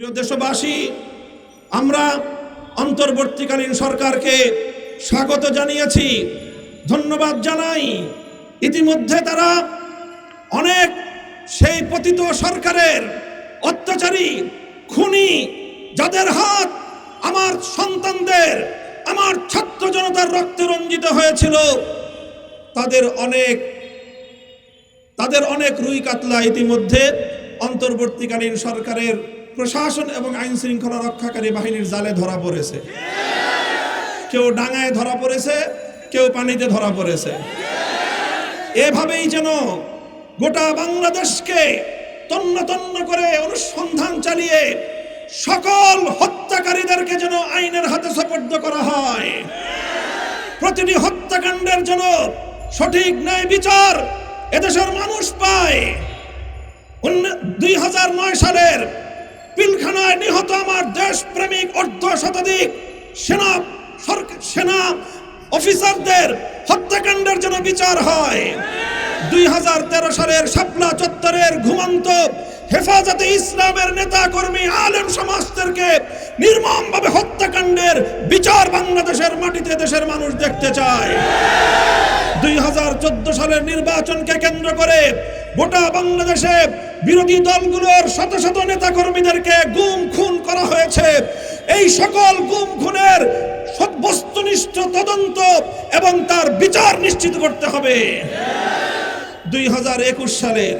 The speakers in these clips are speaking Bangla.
প্রিয় দেশবাসী, আমরা অন্তর্বর্তীকালীন সরকারকে স্বাগত জানিয়েছি, ধন্যবাদ জানাই। ইতিমধ্যে তারা অনেক সেই পতিত সরকারের অত্যাচারী খুনি, যাদের হাত আমার সন্তানদের, আমার ছাত্র জনতার রক্তে রঞ্জিত হয়েছিল, তাদের অনেক তাদের অনেক রুই কাতলা ইতিমধ্যে অন্তর্বর্তীকালীন সরকারের প্রশাসন এবং আইন শৃঙ্খলা রক্ষাকারী বাহিনীর জালে ধরা পড়েছে। কেউ ডাঙায় ধরা পড়েছে, কেউ পানিতে ধরা পড়েছে। এভাবেই যেন গোটা বাংলাদেশকে তন্ন তন্ন করে অনুসন্ধান চালিয়ে সকল হত্যাকারীদেরকে যেন আইনের হাতে সোপর্দ করা হয়। প্রতিটি হত্যাকাণ্ডের জন্য সঠিক ন্যায় বিচার এদেশের মানুষ পায়। দুই হাজার নয় সালের পিলখানায় নিহত আমার দেশপ্রেমিক অর্ধ শতাধিক সেনা সেনা অফিসারদের হত্যাকাণ্ডের জন্য বিচার হয়। দুই হাজার তেরো সালের শাপলা চত্বরের ঘুমন্ত হেফাজতে ইসলামের নেতা কর্মী আলেম সমাজদেরকে নির্মমভাবে হত্যাকাণ্ডের বিচার বাংলাদেশের মাটিতে দেশের মানুষ দেখতে চায়। দুই হাজার চোদ্দ সালের নির্বাচনকে কেন্দ্র করে গোটা বাংলাদেশে বিরোধী দলগুলোর শত শত নেতা কর্মীদেরকে গুম খুন করা হয়েছে। এই সকল গুম খুনের বস্তুনিষ্ঠ তদন্ত এবং তার বিচার নিশ্চিত করতে হবে। দুই হাজার একুশ সালের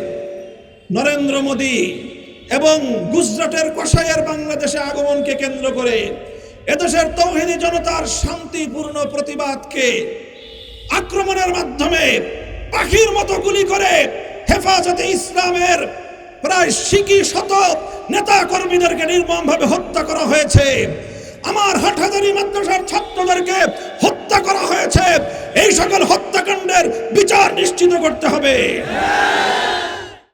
নরেন্দ্র মোদী এবং গুজরাটের কষাইয়ের বাংলাদেশে আগমনকে কেন্দ্র করে এদেশের তৌহিদি জনতার শান্তিপূর্ণ প্রতিবাদকে আক্রমণের মাধ্যমে পাখির মতো গুলি করে হেফাজতে ইসলামের প্রায় শিকি শত নেতা কর্মীদেরকে নির্মমভাবে হত্যা করা হয়েছে। আমার হাটহাজারি মাদ্রাসার ছাত্রদেরকে হত্যা করা হয়েছে। এই সকল হত্যাকাণ্ডের বিচার নিশ্চিত করতে হবে।